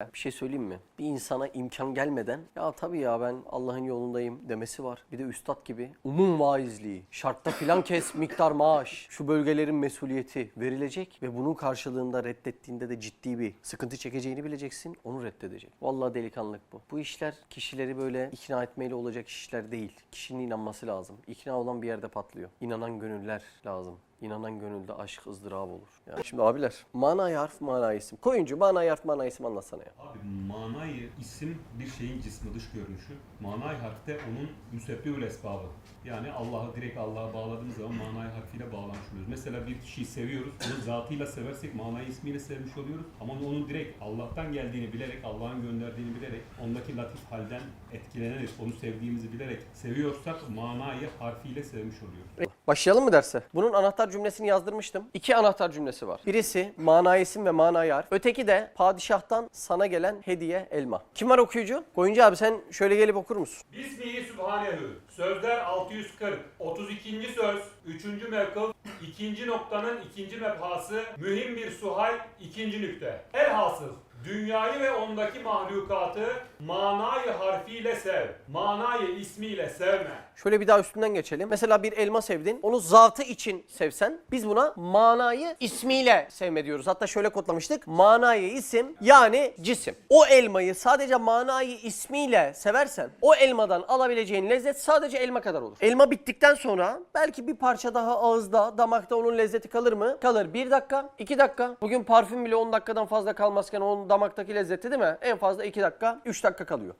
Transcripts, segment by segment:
Bir şey söyleyeyim mi? Bir insana imkan gelmeden ya tabii ya ben Allah'ın yolundayım demesi var. Bir de üstad gibi umum vaizliği, şartta filan kes miktar maaş, şu bölgelerin mesuliyeti verilecek ve bunun karşılığında reddettiğinde de ciddi bir sıkıntı çekeceğini bileceksin, onu reddedecek. Vallahi delikanlık bu. Bu işler kişileri böyle ikna etmeyle olacak işler değil. Kişinin inanması lazım. İkna olan bir yerde patlıyor. İnanan gönüller lazım. İnanan gönülde aşk ızdırap olur. Yani şimdi abiler manayı harf mana isim. Koyuncu manayı harf mana isim anlatsana ya. Abi manayı isim bir şeyin cismi dış görünüşü. Manay harfte onun müsebbibül esbabı. Yani Allah'ı direkt Allah'a bağladığımız zaman manay harfiyle bağlamış oluyoruz. Mesela bir kişiyi seviyoruz. Onu zatıyla seversek manayı ismiyle sevmiş oluyoruz. Ama onun direkt Allah'tan geldiğini bilerek, Allah'ın gönderdiğini bilerek, ondaki latif halden etkilenerek, onu sevdiğimizi bilerek seviyorsak manayı harfiyle sevmiş oluyoruz. Başlayalım mı derse? Bunun anahtar cümlesini yazdırmıştım. İki anahtar cümlesi var. Birisi mana isim ve mana yar. Öteki de padişahtan sana gelen hediye elma. Kim var okuyucu? Koyuncu abi sen şöyle gelip okur musun? Bismihi Sübhanehu. Sözler 640. 32. söz. 3. mevkıf. 2. noktanın ikinci mebhası. Mühim bir suhal. ikinci nükte. Elhasıl dünyayı ve ondaki mahlukatı manayı harfiyle sev. Manayı ismiyle sevme. Şöyle bir daha üstünden geçelim. Mesela bir elma sevdin. Onu zatı için sevsen biz buna manayı ismiyle sevme diyoruz. Hatta şöyle kodlamıştık. Manayı isim yani cisim. O elmayı sadece manayı ismiyle seversen o elmadan alabileceğin lezzet sadece elma kadar olur. Elma bittikten sonra belki bir parça daha ağızda, damakta onun lezzeti kalır mı? Kalır. Bir dakika, iki dakika. Bugün parfüm bile 10 dakikadan fazla kalmazken onun damaktaki lezzeti değil mi? En fazla 2 dakika, 3 dakika kalıyor.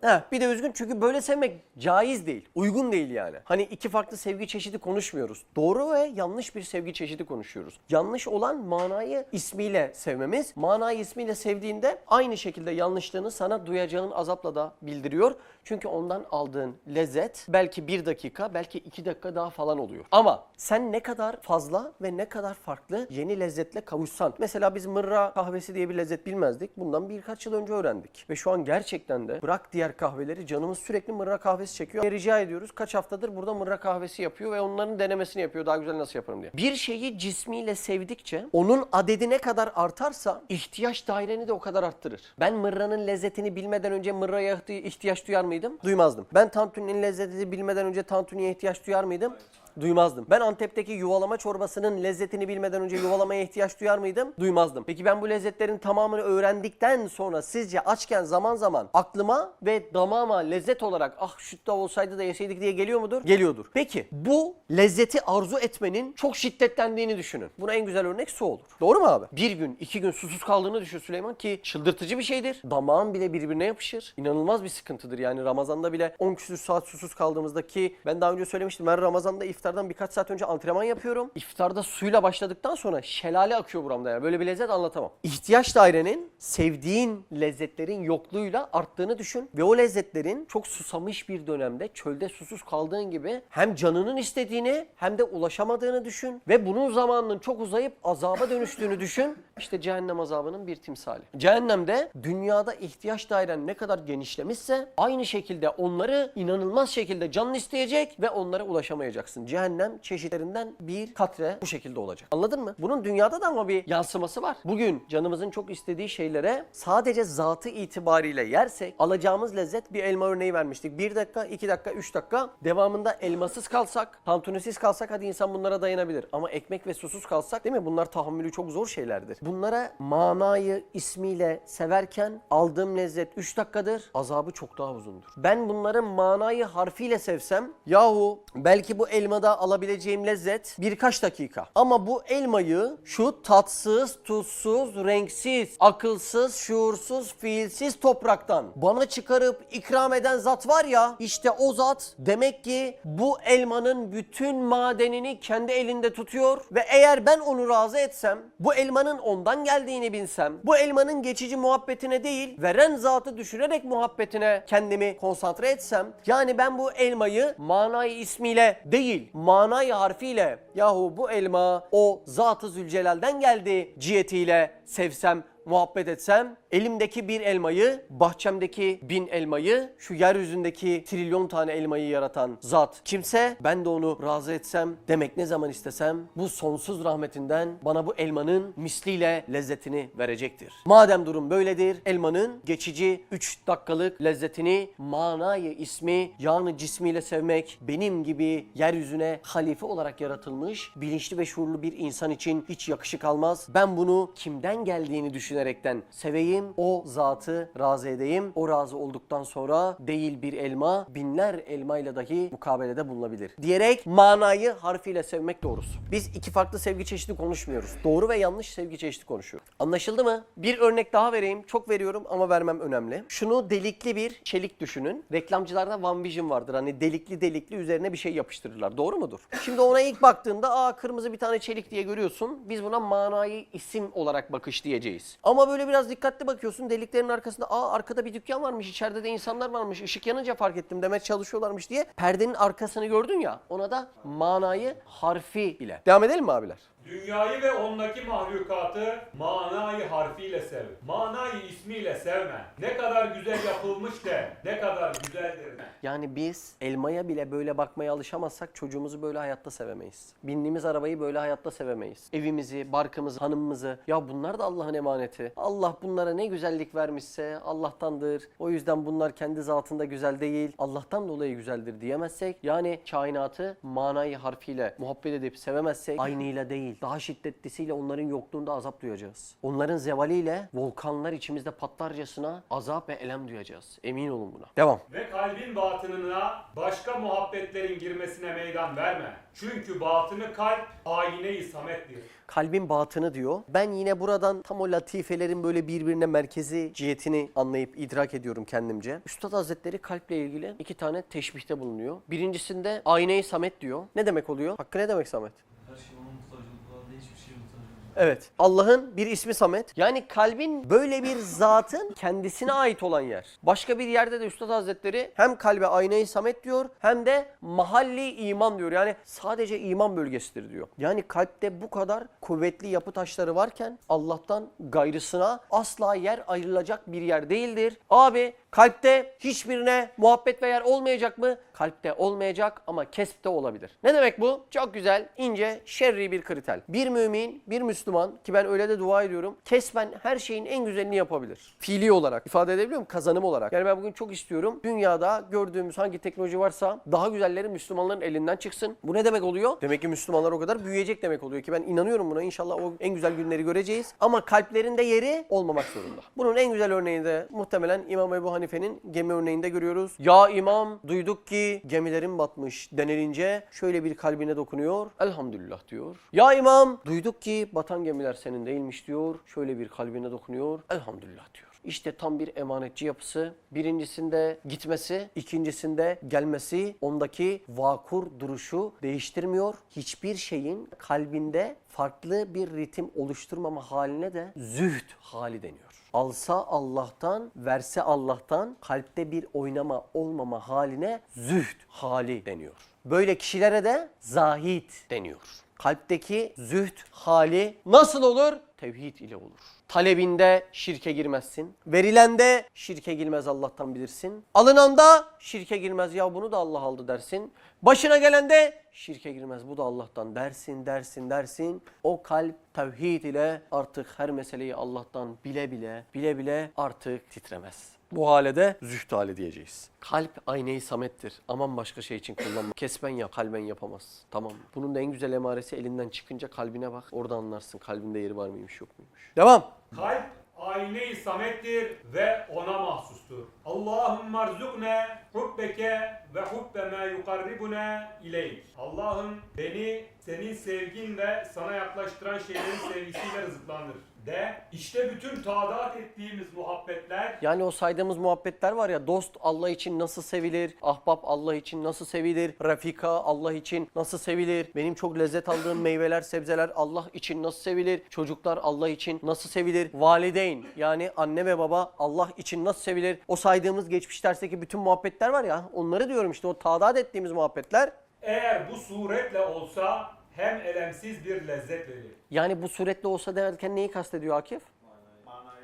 He, bir de üzgün çünkü böyle sevmek caiz değil. Uygun değil yani. Hani iki farklı sevgi çeşidi konuşmuyoruz. Doğru ve yanlış bir sevgi çeşidi konuşuyoruz. Yanlış olan manayı ismiyle sevmemiz. Manayı ismiyle sevdiğinde aynı şekilde yanlışlığını sana duyacağın azapla da bildiriyor. Çünkü ondan aldığın lezzet belki bir dakika, belki iki dakika daha falan oluyor. Ama sen ne kadar fazla ve ne kadar farklı yeni lezzetle kavuşsan. Mesela biz mırra kahvesi diye bir lezzet bilmezdik. Bundan birkaç yıl önce öğrendik. Ve şu an gerçekten de bırak diğer kahveleri canımız sürekli mırra kahvesi çekiyor. Rica ediyoruz kaç haftadır burada mırra kahvesi yapıyor ve onların denemesini yapıyor daha güzel nasıl yaparım diye. Bir şeyi cismiyle sevdikçe onun adedi ne kadar artarsa ihtiyaç daireni de o kadar arttırır. Ben mırranın lezzetini bilmeden önce mırraya ihti- ihtiyaç duyar mıydım? Duymazdım. Ben tantuninin lezzetini bilmeden önce tantuniye ihtiyaç duyar mıydım? Duymazdım. Ben Antep'teki yuvalama çorbasının lezzetini bilmeden önce yuvalamaya ihtiyaç duyar mıydım? Duymazdım. Peki ben bu lezzetlerin tamamını öğrendikten sonra sizce açken zaman zaman aklıma ve damağıma lezzet olarak ah şu da olsaydı da yeseydik diye geliyor mudur? Geliyordur. Peki bu lezzeti arzu etmenin çok şiddetlendiğini düşünün. Buna en güzel örnek su olur. Doğru mu abi? Bir gün, iki gün susuz kaldığını düşün Süleyman ki çıldırtıcı bir şeydir. Damağın bile birbirine yapışır. İnanılmaz bir sıkıntıdır yani Ramazan'da bile 10 küsür saat susuz kaldığımızda ki ben daha önce söylemiştim ben Ramazan'da iftardan birkaç saat önce antrenman yapıyorum. İftarda suyla başladıktan sonra şelale akıyor buramda yani. Böyle bir lezzet anlatamam. İhtiyaç dairenin sevdiğin lezzetlerin yokluğuyla arttığını düşün. Ve o lezzetlerin çok susamış bir dönemde çölde susuz kaldığın gibi hem canının istediğini hem de ulaşamadığını düşün. Ve bunun zamanının çok uzayıp azaba dönüştüğünü düşün. İşte cehennem azabının bir timsali. Cehennemde dünyada ihtiyaç dairen ne kadar genişlemişse aynı şekilde onları inanılmaz şekilde canın isteyecek ve onlara ulaşamayacaksın. Cehennem çeşitlerinden bir katre bu şekilde olacak. Anladın mı? Bunun dünyada da ama bir yansıması var. Bugün canımızın çok istediği şeylere sadece zatı itibariyle yersek alacağımız lezzet bir elma örneği vermiştik. Bir dakika, iki dakika, üç dakika. Devamında elmasız kalsak, tantunisiz kalsak hadi insan bunlara dayanabilir. Ama ekmek ve susuz kalsak değil mi? Bunlar tahammülü çok zor şeylerdir. Bunlara manayı ismiyle severken aldığım lezzet 3 dakikadır. Azabı çok daha uzundur. Ben bunların manayı harfiyle sevsem yahu belki bu elmada alabileceğim lezzet birkaç dakika. Ama bu elmayı şu tatsız, tuzsuz, renksiz, akılsız, şuursuz, fiilsiz topraktan bana çıkarıp ikram eden zat var ya işte o zat demek ki bu elmanın bütün madenini kendi elinde tutuyor ve eğer ben onu razı etsem, bu elmanın ondan geldiğini bilsem, bu elmanın geçici muhabbetine değil, veren zatı düşürerek muhabbetine kendimi konsantre etsem, yani ben bu elmayı manayı ismiyle değil, manayı harfiyle, yahu bu elma o Zat-ı Zülcelal'den geldi cihetiyle sevsem muhabbet etsem, elimdeki bir elmayı, bahçemdeki bin elmayı, şu yeryüzündeki trilyon tane elmayı yaratan zat kimse, ben de onu razı etsem, demek ne zaman istesem, bu sonsuz rahmetinden bana bu elmanın misliyle lezzetini verecektir. Madem durum böyledir, elmanın geçici 3 dakikalık lezzetini manayı ismi, yani cismiyle sevmek, benim gibi yeryüzüne halife olarak yaratılmış, bilinçli ve şuurlu bir insan için hiç yakışık almaz. Ben bunu kimden geldiğini düşünerekten seveyim, o zatı razı edeyim. O razı olduktan sonra değil bir elma, binler elmayla dahi mukabelede bulunabilir. Diyerek manayı harfiyle sevmek doğrusu. Biz iki farklı sevgi çeşidi konuşmuyoruz. Doğru ve yanlış sevgi çeşidi konuşuyoruz. Anlaşıldı mı? Bir örnek daha vereyim. Çok veriyorum ama vermem önemli. Şunu delikli bir çelik düşünün. Reklamcılarda One Vision vardır. Hani delikli delikli üzerine bir şey yapıştırırlar. Doğru mudur? Şimdi ona ilk baktığında aa kırmızı bir tane çelik diye görüyorsun. Biz buna manayı isim olarak bakış diyeceğiz. Ama böyle biraz dikkatli bakıyorsun. Deliklerin arkasında aa arkada bir dükkan varmış. içeride de insanlar varmış. ışık yanınca fark ettim. Demek çalışıyorlarmış diye. Perdenin arkasını gördün ya. Ona da manayı harfi ile. Devam edelim mi abiler? Dünyayı ve ondaki mahlukatı manayı harfiyle sev. Manayı ismiyle sevme. Ne kadar güzel yapılmış de, ne kadar güzeldir de. Yani biz elmaya bile böyle bakmaya alışamazsak çocuğumuzu böyle hayatta sevemeyiz. Bindiğimiz arabayı böyle hayatta sevemeyiz. Evimizi, barkımızı, hanımımızı. Ya bunlar da Allah'ın emaneti. Allah bunlara ne güzellik vermişse Allah'tandır. O yüzden bunlar kendi zatında güzel değil. Allah'tan dolayı güzeldir diyemezsek yani kainatı manayı harfiyle muhabbet edip sevemezsek aynıyla değil daha şiddetlisiyle onların yokluğunda azap duyacağız. Onların zevaliyle volkanlar içimizde patlarcasına azap ve elem duyacağız. Emin olun buna. Devam. Ve kalbin batınına başka muhabbetlerin girmesine meydan verme. Çünkü batını kalp ayine-i samettir. kalbin batını diyor. Ben yine buradan tam o latifelerin böyle birbirine merkezi cihetini anlayıp idrak ediyorum kendimce. Üstad Hazretleri kalple ilgili iki tane teşbihte bulunuyor. Birincisinde ayne-i samet diyor. Ne demek oluyor? Hakkı ne demek samet? Her şey onun muhtacılıklarında hiçbir şey muhtaç olmuyor. Evet. Allah'ın bir ismi Samet. Yani kalbin böyle bir zatın kendisine ait olan yer. Başka bir yerde de Üstad Hazretleri hem kalbe aynayı Samet diyor hem de mahalli iman diyor. Yani sadece iman bölgesidir diyor. Yani kalpte bu kadar kuvvetli yapı taşları varken Allah'tan gayrısına asla yer ayrılacak bir yer değildir. Abi kalpte hiçbirine muhabbet ve yer olmayacak mı? Kalpte olmayacak ama kespte olabilir. Ne demek bu? Çok güzel, ince, şerri bir kriter. Bir mümin, bir Müslüman ki ben öyle de dua ediyorum. Kesben her şeyin en güzelini yapabilir. Fiili olarak ifade edebiliyor muyum? Kazanım olarak. Yani ben bugün çok istiyorum. Dünyada gördüğümüz hangi teknoloji varsa daha güzelleri Müslümanların elinden çıksın. Bu ne demek oluyor? Demek ki Müslümanlar o kadar büyüyecek demek oluyor ki ben inanıyorum buna. İnşallah o en güzel günleri göreceğiz. Ama kalplerinde yeri olmamak zorunda. Bunun en güzel örneğini de muhtemelen İmam Ebu Hanife'nin gemi örneğinde görüyoruz. Ya imam duyduk ki gemilerin batmış denilince şöyle bir kalbine dokunuyor. Elhamdülillah diyor. Ya imam duyduk ki batan gemiler senin değilmiş diyor. Şöyle bir kalbine dokunuyor. Elhamdülillah diyor. İşte tam bir emanetçi yapısı. Birincisinde gitmesi, ikincisinde gelmesi ondaki vakur duruşu değiştirmiyor. Hiçbir şeyin kalbinde farklı bir ritim oluşturmama haline de zühd hali deniyor. Alsa Allah'tan, verse Allah'tan kalpte bir oynama olmama haline zühd hali deniyor. Böyle kişilere de zahid deniyor. Kalpteki zühd hali nasıl olur? Tevhid ile olur. Talebinde şirke girmezsin. Verilende şirke girmez Allah'tan bilirsin. Alınanda şirke girmez ya bunu da Allah aldı dersin. Başına gelende şirke girmez bu da Allah'tan dersin dersin dersin. O kalp tevhid ile artık her meseleyi Allah'tan bile bile bile bile artık titremez. Bu hale de zühd hali diyeceğiz. Kalp aynayı samettir. Aman başka şey için kullanma. Kesben yap, kalben yapamaz. Tamam? Bunun da en güzel emaresi elinden çıkınca kalbine bak. Orada anlarsın kalbinde yeri var mıymış yok muymuş. Devam. Kalp ayne-i samettir ve ona mahsustur. Allahümme rzuqne hubbeke ve hubbe ma yukarribune ileyk. Allah'ım beni senin sevgin ve sana yaklaştıran şeylerin sevgisiyle rızıklandır. De işte bütün taadat ettiğimiz muhabbetler. Yani o saydığımız muhabbetler var ya dost Allah için nasıl sevilir, ahbap Allah için nasıl sevilir, rafika Allah için nasıl sevilir, benim çok lezzet aldığım meyveler, sebzeler Allah için nasıl sevilir, çocuklar Allah için nasıl sevilir, valideyn yani anne ve baba Allah için nasıl sevilir, o saydığımız geçmiş dersteki bütün muhabbetler var ya onları diyorum işte o taadat ettiğimiz muhabbetler. Eğer bu suretle olsa hem elemsiz bir lezzet verir. yani bu suretle olsa derken neyi kastediyor Akif?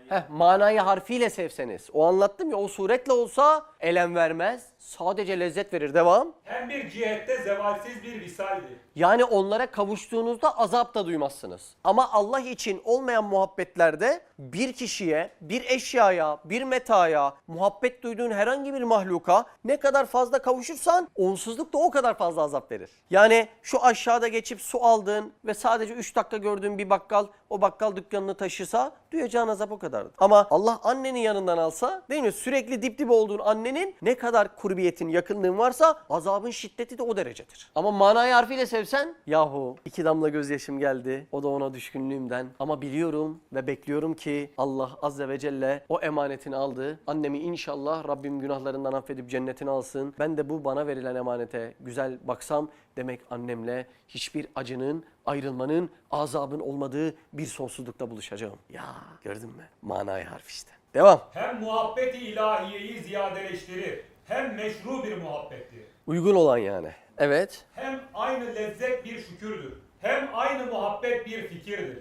Heh, manayı harfiyle sevseniz. O anlattım ya o suretle olsa elem vermez. Sadece lezzet verir. Devam. Hem bir cihette zevalsiz bir visaldir. Yani onlara kavuştuğunuzda azap da duymazsınız. Ama Allah için olmayan muhabbetlerde bir kişiye, bir eşyaya, bir metaya, muhabbet duyduğun herhangi bir mahluka ne kadar fazla kavuşursan onsuzluk da o kadar fazla azap verir. Yani şu aşağıda geçip su aldığın ve sadece 3 dakika gördüğün bir bakkal o bakkal dükkanını taşısa duyacağın azap o kadardır. Ama Allah annenin yanından alsa değil mi sürekli dip dip olduğun annenin ne kadar kurbiyetin, yakınlığın varsa azabın şiddeti de o derecedir. Ama manayı harfiyle sevsen yahu iki damla gözyaşım geldi. O da ona düşkünlüğümden. Ama biliyorum ve bekliyorum ki Allah azze ve celle o emanetini aldı. Annemi inşallah Rabbim günahlarından affedip cennetine alsın. Ben de bu bana verilen emanete güzel baksam demek annemle hiçbir acının, ayrılmanın, azabın olmadığı bir sonsuzlukta buluşacağım. Ya gördün mü? Manayı harf işte. Devam. Hem muhabbeti ilahiyeyi ziyadeleştirir. Hem meşru bir muhabbettir. Uygun olan yani. Evet. Hem aynı lezzet bir şükürdür. Hem aynı muhabbet bir fikirdir.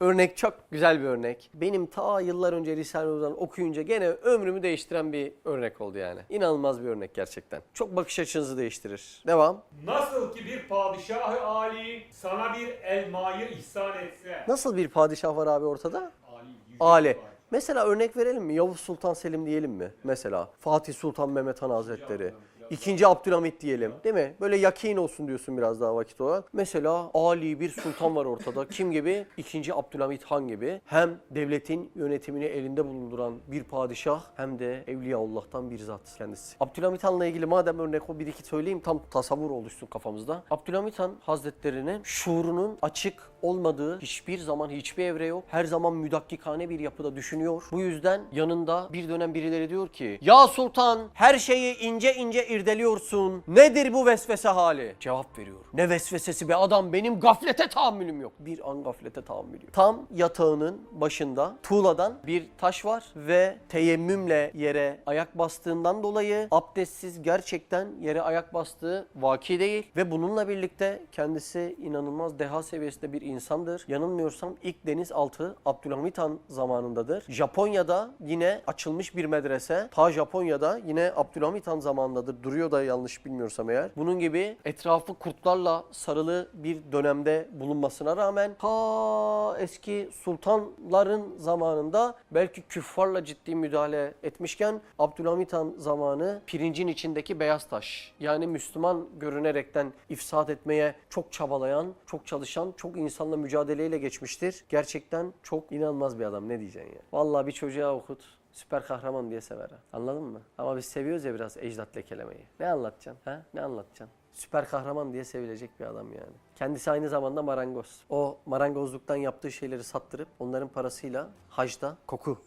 Örnek çok güzel bir örnek. Benim ta yıllar önce Risale-i Nur'dan okuyunca gene ömrümü değiştiren bir örnek oldu yani. İnanılmaz bir örnek gerçekten. Çok bakış açınızı değiştirir. Devam. Nasıl ki bir padişahı ali sana bir elmayı ihsan etse. Nasıl bir padişah var abi ortada? Ali. Ali. Mesela örnek verelim mi? Yavuz Sultan Selim diyelim mi? Mesela Fatih Sultan Mehmet Han Hazretleri. İkinci Abdülhamit diyelim. Değil mi? Böyle yakin olsun diyorsun biraz daha vakit olarak. Mesela Ali bir sultan var ortada. Kim gibi? İkinci Abdülhamit Han gibi. Hem devletin yönetimini elinde bulunduran bir padişah hem de Evliyaullah'tan bir zat kendisi. Abdülhamit Han'la ilgili madem örnek o bir iki söyleyeyim tam tasavvur oluşsun kafamızda. Abdülhamit Han Hazretlerinin şuurunun açık olmadığı hiçbir zaman hiçbir evre yok. Her zaman müdakkikane bir yapıda düşünüyor. Bu yüzden yanında bir dönem birileri diyor ki Ya Sultan her şeyi ince ince irdeliyorsun. Nedir bu vesvese hali? Cevap veriyor. Ne vesvesesi be adam benim gaflete tahammülüm yok. Bir an gaflete tahammülü. Tam yatağının başında tuğladan bir taş var ve teyemmümle yere ayak bastığından dolayı abdestsiz gerçekten yere ayak bastığı vaki değil ve bununla birlikte kendisi inanılmaz deha seviyesinde bir insandır. Yanılmıyorsam ilk denizaltı Abdülhamit Han zamanındadır. Japonya'da yine açılmış bir medrese. Ta Japonya'da yine Abdülhamit Han zamanındadır. Duruyor da yanlış bilmiyorsam eğer. Bunun gibi etrafı kurtlarla sarılı bir dönemde bulunmasına rağmen ta eski sultanların zamanında belki küffarla ciddi müdahale etmişken Abdülhamit Han zamanı pirincin içindeki beyaz taş. Yani Müslüman görünerekten ifsad etmeye çok çabalayan, çok çalışan, çok insanla mücadeleyle geçmiştir. Gerçekten çok inanılmaz bir adam ne diyeceksin ya. Vallahi bir çocuğa okut. Süper kahraman diye sever ha. Anladın mı? Ama biz seviyoruz ya biraz ecdat lekelemeyi. Ne anlatacaksın? Ha? Ne anlatacaksın? Süper kahraman diye sevilecek bir adam yani. Kendisi aynı zamanda marangoz. O marangozluktan yaptığı şeyleri sattırıp onların parasıyla hacda koku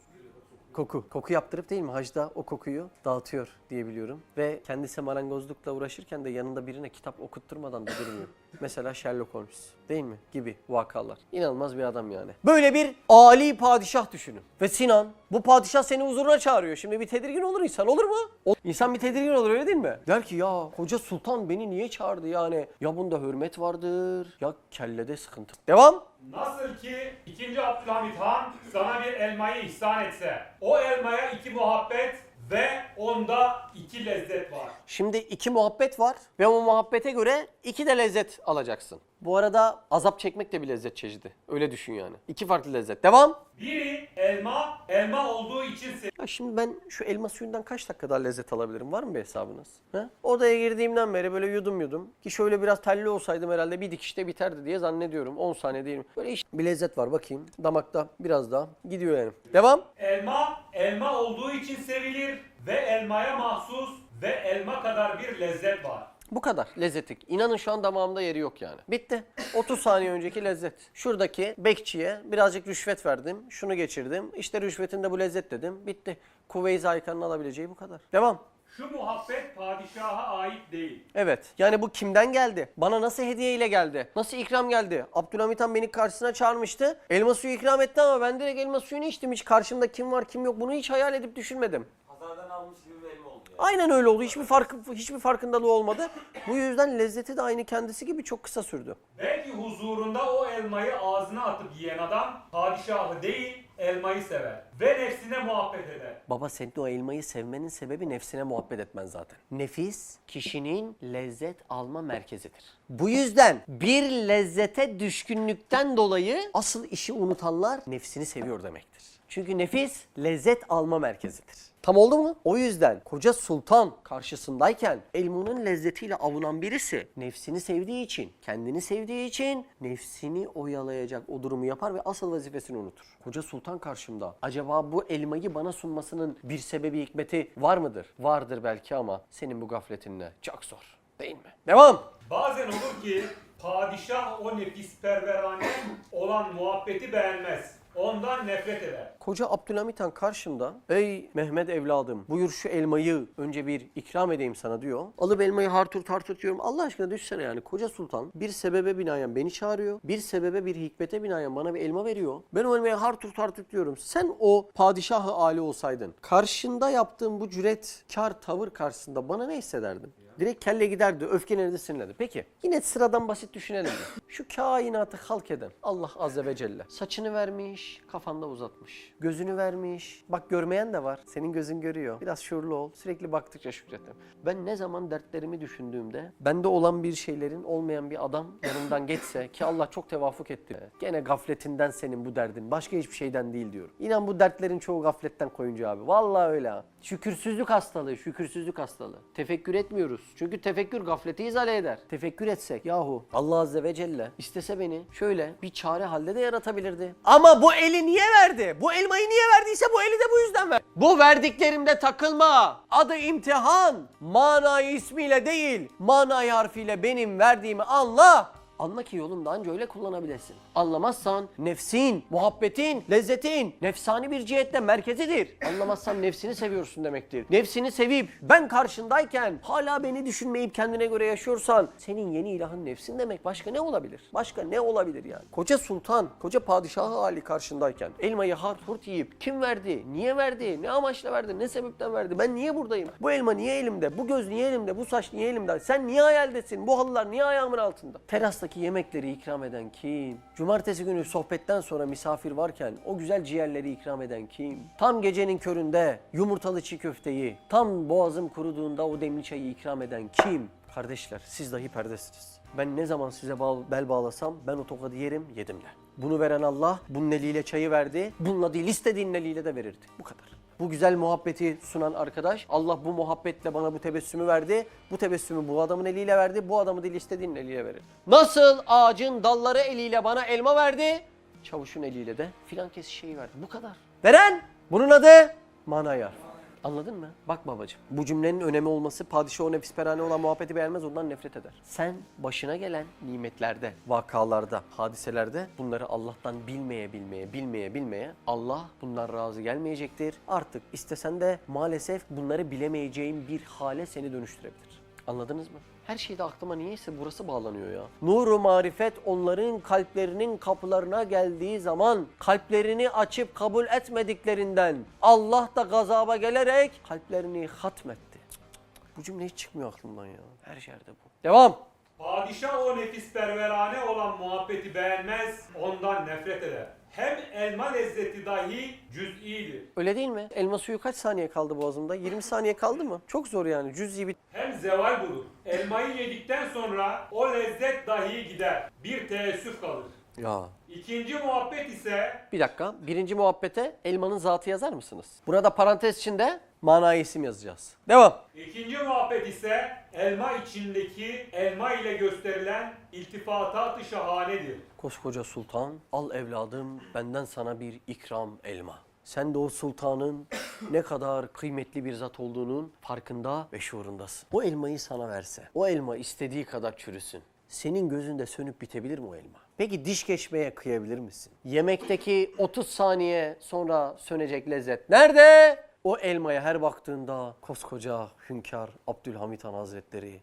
Koku. Koku yaptırıp değil mi hacda o kokuyu dağıtıyor diye biliyorum. Ve kendisi marangozlukla uğraşırken de yanında birine kitap okutturmadan da durmuyor. Mesela Sherlock Holmes değil mi? Gibi vakalar. İnanılmaz bir adam yani. Böyle bir Ali padişah düşünün. Ve Sinan bu padişah seni huzuruna çağırıyor. Şimdi bir tedirgin olur insan olur mu? O, insan bir tedirgin olur öyle değil mi? Der ki ya koca sultan beni niye çağırdı yani? Ya bunda hürmet vardır ya kellede sıkıntı. Devam. Nasıl ki 2. Abdülhamit Han sana bir elmayı ihsan etse. O elmaya iki muhabbet ve onda iki lezzet var. Şimdi iki muhabbet var ve o muhabbete göre iki de lezzet alacaksın. Bu arada azap çekmek de bir lezzet çeşidi. Öyle düşün yani. İki farklı lezzet. Devam. Biri elma, elma olduğu için Ya şimdi ben şu elma suyundan kaç dakika daha lezzet alabilirim? Var mı bir hesabınız? He? Odaya girdiğimden beri böyle yudum yudum. Ki şöyle biraz telli olsaydım herhalde bir dikişte biterdi diye zannediyorum. 10 saniye değil mi? Böyle iş- bir lezzet var bakayım. Damakta biraz daha gidiyor yani. Devam. Elma, elma olduğu için sevilir ve elmaya mahsus ve elma kadar bir lezzet var. Bu kadar lezzetlik. İnanın şu an damağımda yeri yok yani. Bitti. 30 saniye önceki lezzet. Şuradaki bekçiye birazcık rüşvet verdim. Şunu geçirdim. İşte rüşvetinde bu lezzet dedim. Bitti. Kuveyz Aykan'ın alabileceği bu kadar. Devam. Şu muhabbet padişaha ait değil. Evet. Yani bu kimden geldi? Bana nasıl hediye ile geldi? Nasıl ikram geldi? Abdülhamit Han beni karşısına çağırmıştı. Elma suyu ikram etti ama ben direkt elma suyunu içtim. Hiç karşımda kim var kim yok bunu hiç hayal edip düşünmedim. Pazardan almış gibi bir elma oldu ya. Aynen öyle oldu. Hiçbir farkı hiçbir farkındalığı olmadı. Bu yüzden lezzeti de aynı kendisi gibi çok kısa sürdü. Belki huzurunda o elmayı ağzına atıp yiyen adam padişahı değil, elmayı sever ve nefsine muhabbet eder. Baba senin o elmayı sevmenin sebebi nefsine muhabbet etmen zaten. Nefis kişinin lezzet alma merkezidir. Bu yüzden bir lezzete düşkünlükten dolayı asıl işi unutanlar nefsini seviyor demektir. Çünkü nefis lezzet alma merkezidir. Tam oldu mu? O yüzden koca sultan karşısındayken elmanın lezzetiyle avunan birisi nefsini sevdiği için, kendini sevdiği için nefsini oyalayacak o durumu yapar ve asıl vazifesini unutur. Koca sultan karşımda. Acaba bu elmayı bana sunmasının bir sebebi hikmeti var mıdır? Vardır belki ama senin bu gafletinle çok zor. Değil mi? Devam. Bazen olur ki padişah o nefis perverane olan muhabbeti beğenmez. Ondan nefret eder. Koca Abdülhamit Han karşımda ey Mehmet evladım buyur şu elmayı önce bir ikram edeyim sana diyor. Alıp elmayı hartur tartır diyorum. Allah aşkına düşsene yani koca sultan bir sebebe binaen beni çağırıyor. Bir sebebe bir hikmete binaen bana bir elma veriyor. Ben o elmayı hartur tartır diyorum. Sen o padişahı ali olsaydın karşında yaptığın bu cüretkar tavır karşısında bana ne hissederdin? Direkt kelle giderdi, öfkelenirdi, sinirlendi. Peki yine sıradan basit düşünelim mi? Şu kainatı halk eden Allah Azze ve Celle saçını vermiş, kafanda uzatmış. Gözünü vermiş. Bak görmeyen de var. Senin gözün görüyor. Biraz şuurlu ol. Sürekli baktıkça şükretin. Ben ne zaman dertlerimi düşündüğümde bende olan bir şeylerin olmayan bir adam yanımdan geçse ki Allah çok tevafuk etti. Gene gafletinden senin bu derdin. Başka hiçbir şeyden değil diyorum. İnan bu dertlerin çoğu gafletten koyunca abi. Vallahi öyle ha. Şükürsüzlük hastalığı, şükürsüzlük hastalığı. Tefekkür etmiyoruz. Çünkü tefekkür gafleti izale eder. Tefekkür etsek yahu Allah Azze ve Celle istese beni şöyle bir çare halde de yaratabilirdi. Ama bu eli niye verdi? Bu elmayı niye verdiyse bu eli de bu yüzden ver. Bu verdiklerimde takılma. Adı imtihan. Manayı ismiyle değil, manayı harfiyle benim verdiğimi anla. Anla ki yolunda anca öyle kullanabilesin. Anlamazsan nefsin, muhabbetin, lezzetin nefsani bir cihette merkezidir. Anlamazsan nefsini seviyorsun demektir. Nefsini sevip ben karşındayken hala beni düşünmeyip kendine göre yaşıyorsan senin yeni ilahın nefsin demek. Başka ne olabilir? Başka ne olabilir yani? Koca sultan, koca padişahı hali karşındayken elmayı hart hurt yiyip kim verdi, niye verdi, ne amaçla verdi, ne sebepten verdi, ben niye buradayım? Bu elma niye elimde, bu göz niye elimde, bu saç niye elimde, sen niye hayaldesin, bu halılar niye ayağımın altında? Terastaki yemekleri ikram eden kim? Cumartesi günü sohbetten sonra misafir varken o güzel ciğerleri ikram eden kim? Tam gecenin köründe yumurtalı çiğ köfteyi, tam boğazım kuruduğunda o demli çayı ikram eden kim? Kardeşler siz dahi perdesiniz. Ben ne zaman size bel bağlasam ben o tokadı yerim yedim de. Bunu veren Allah bunun eliyle çayı verdi. Bununla değil istediğin eliyle de verirdi. Bu kadar. Bu güzel muhabbeti sunan arkadaş Allah bu muhabbetle bana bu tebessümü verdi. Bu tebessümü bu adamın eliyle verdi. Bu adamı değil istediğin eliyle verir. Nasıl ağacın dalları eliyle bana elma verdi. Çavuşun eliyle de filan kesi şeyi verdi. Bu kadar. Veren bunun adı manayar. Anladın mı? Bak babacığım bu cümlenin önemi olması padişah o nefisperane olan muhabbeti beğenmez ondan nefret eder. Sen başına gelen nimetlerde, vakalarda, hadiselerde bunları Allah'tan bilmeye bilmeye bilmeye bilmeye Allah bunlar razı gelmeyecektir. Artık istesen de maalesef bunları bilemeyeceğin bir hale seni dönüştürebilir. Anladınız mı? Her şeyde aklıma niyeyse burası bağlanıyor ya. Nuru marifet onların kalplerinin kapılarına geldiği zaman kalplerini açıp kabul etmediklerinden Allah da gazaba gelerek kalplerini hatmetti. Bu cümle hiç çıkmıyor aklımdan ya. Her yerde bu. Devam. Padişah o nefis perverane olan muhabbeti beğenmez, ondan nefret eder. Hem elma lezzeti dahi cüz'idir. Öyle değil mi? Elma suyu kaç saniye kaldı boğazımda? 20 saniye kaldı mı? Çok zor yani. Cüz'i bir Hem zeval bulur. Elmayı yedikten sonra o lezzet dahi gider. Bir teessüf kalır. Ya. İkinci muhabbet ise Bir dakika. Birinci muhabbete elmanın zatı yazar mısınız? Burada parantez içinde manayı isim yazacağız. Devam. ikinci muhabbet ise elma içindeki elma ile gösterilen iltifatat-ı şahanedir. Koskoca sultan, al evladım benden sana bir ikram elma. Sen de o sultanın ne kadar kıymetli bir zat olduğunun farkında ve şuurundasın. O elmayı sana verse, o elma istediği kadar çürüsün. Senin gözünde sönüp bitebilir mi o elma? Peki diş geçmeye kıyabilir misin? Yemekteki 30 saniye sonra sönecek lezzet nerede? O elmaya her baktığında koskoca hünkâr Abdülhamit Han Hazretleri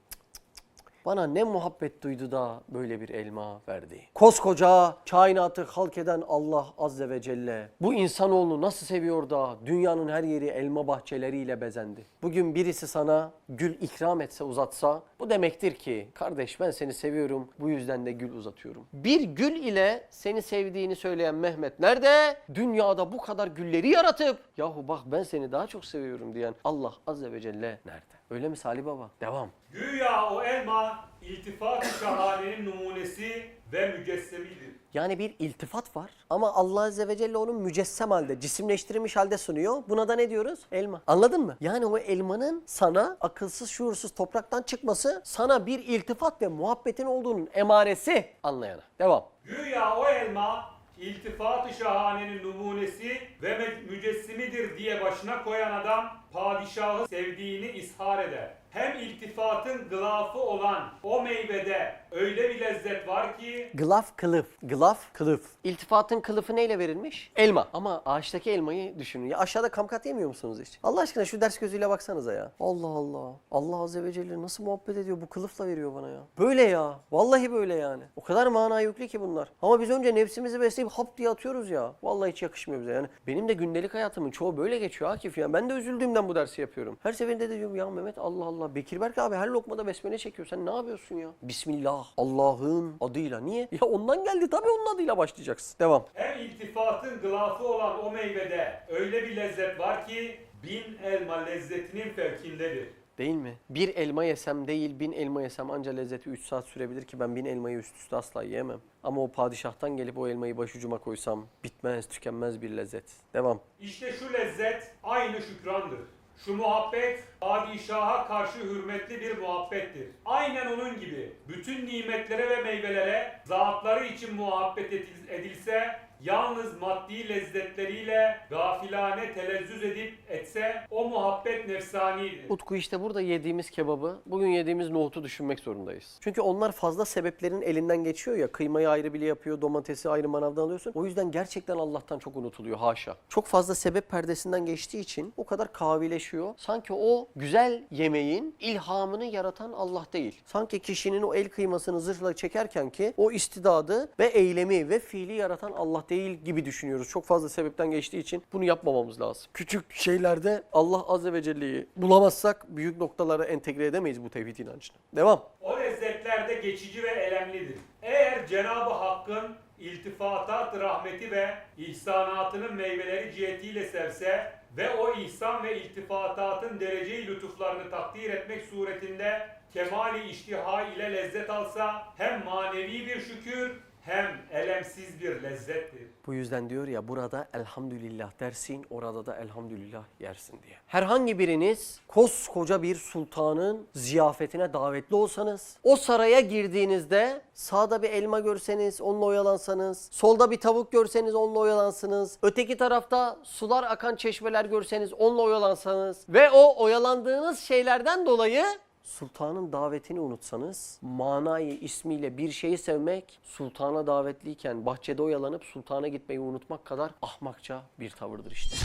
bana ne muhabbet duydu da böyle bir elma verdi. Koskoca kainatı halk eden Allah Azze ve Celle bu insanoğlunu nasıl seviyor da dünyanın her yeri elma bahçeleriyle bezendi. Bugün birisi sana gül ikram etse uzatsa bu demektir ki kardeş ben seni seviyorum bu yüzden de gül uzatıyorum. Bir gül ile seni sevdiğini söyleyen Mehmet nerede? Dünyada bu kadar gülleri yaratıp yahu bak ben seni daha çok seviyorum diyen Allah Azze ve Celle nerede? Öyle mi Salih Baba? Devam. Güya o elma iltifat-ı şahanenin numunesi ve mücessemidir. Yani bir iltifat var ama Allah Azze ve Celle onu mücessem halde, cisimleştirilmiş halde sunuyor. Buna da ne diyoruz? Elma. Anladın mı? Yani o elmanın sana akılsız şuursuz topraktan çıkması sana bir iltifat ve muhabbetin olduğunun emaresi anlayana. Devam. Güya o elma iltifat-ı şahanenin numunesi ve mücessimidir diye başına koyan adam padişahı sevdiğini ishar eder. Hem iltifatın gılafı olan o meyvede öyle bir lezzet var ki Glaf kılıf. Glaf kılıf. İltifatın kılıfı neyle verilmiş? Elma. Ama ağaçtaki elmayı düşünün. Ya aşağıda kamkat yemiyor musunuz hiç? Allah aşkına şu ders gözüyle baksanıza ya. Allah Allah. Allah Azze ve Celle nasıl muhabbet ediyor? Bu kılıfla veriyor bana ya. Böyle ya. Vallahi böyle yani. O kadar mana yüklü ki bunlar. Ama biz önce nefsimizi besleyip hap diye atıyoruz ya. Vallahi hiç yakışmıyor bize yani. Benim de gündelik hayatımın çoğu böyle geçiyor Akif ya. Ben de üzüldüğümden bu dersi yapıyorum. Her seferinde de diyorum ya Mehmet Allah Allah. Bekir Berk abi her lokmada besmele çekiyor. Sen ne yapıyorsun ya? Bismillah. Allah'ın adıyla. Niye? Ya ondan geldi tabii onun adıyla başlayacaksın. Devam. hem iltifatın gılafı olan o meyvede öyle bir lezzet var ki bin elma lezzetinin fevkindedir. Değil mi? Bir elma yesem değil bin elma yesem anca lezzeti 3 saat sürebilir ki ben bin elmayı üst üste asla yiyemem. Ama o padişahtan gelip o elmayı başucuma koysam bitmez tükenmez bir lezzet. Devam. İşte şu lezzet aynı şükrandır. Şu muhabbet padişaha karşı hürmetli bir muhabbettir. Aynen onun gibi bütün nimetlere ve meyvelere zatları için muhabbet edil- edilse yalnız maddi lezzetleriyle gafilane telezzüz edip etse o muhabbet nefsanidir. Utku işte burada yediğimiz kebabı, bugün yediğimiz nohutu düşünmek zorundayız. Çünkü onlar fazla sebeplerin elinden geçiyor ya. Kıymayı ayrı bile yapıyor, domatesi ayrı manavdan alıyorsun. O yüzden gerçekten Allah'tan çok unutuluyor haşa. Çok fazla sebep perdesinden geçtiği için o kadar kavileşiyor. Sanki o güzel yemeğin ilhamını yaratan Allah değil. Sanki kişinin o el kıymasını zırhla çekerken ki o istidadı ve eylemi ve fiili yaratan Allah değil gibi düşünüyoruz. Çok fazla sebepten geçtiği için bunu yapmamamız lazım. Küçük şeylerde Allah Azze ve Celle'yi bulamazsak büyük noktalara entegre edemeyiz bu tevhid inancını. Devam. O lezzetler de geçici ve elemlidir. Eğer Cenab-ı Hakk'ın iltifatat, rahmeti ve ihsanatının meyveleri cihetiyle sevse ve o ihsan ve iltifatatın dereceyi lütuflarını takdir etmek suretinde kemali iştiha ile lezzet alsa hem manevi bir şükür hem elemsiz bir lezzettir. Bu yüzden diyor ya burada elhamdülillah dersin orada da elhamdülillah yersin diye. Herhangi biriniz koskoca bir sultanın ziyafetine davetli olsanız o saraya girdiğinizde sağda bir elma görseniz onunla oyalansanız solda bir tavuk görseniz onunla oyalansınız öteki tarafta sular akan çeşmeler görseniz onunla oyalansanız ve o oyalandığınız şeylerden dolayı Sultanın davetini unutsanız, manayı ismiyle bir şeyi sevmek, sultana davetliyken bahçede oyalanıp sultana gitmeyi unutmak kadar ahmakça bir tavırdır işte.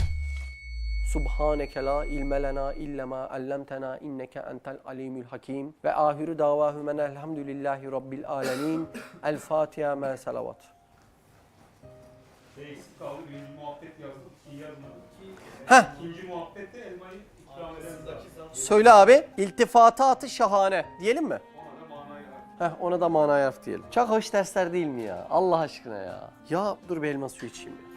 Subhaneke la ilme lena illema allamtena inneke entel alimul hakim ve ahiru davahu men elhamdülillahi rabbil alemin. El Fatiha me salavat. Şey eksik kaldı. Birinci muhabbet yazdık. İyi yazmadık ki. Heh. İkinci muhabbette elmayı Söyle abi, iltifatı şahane diyelim mi? Heh, ona da mana harf diyelim. Çok hoş dersler değil mi ya? Allah aşkına ya. Ya dur bir elma suyu içeyim ya.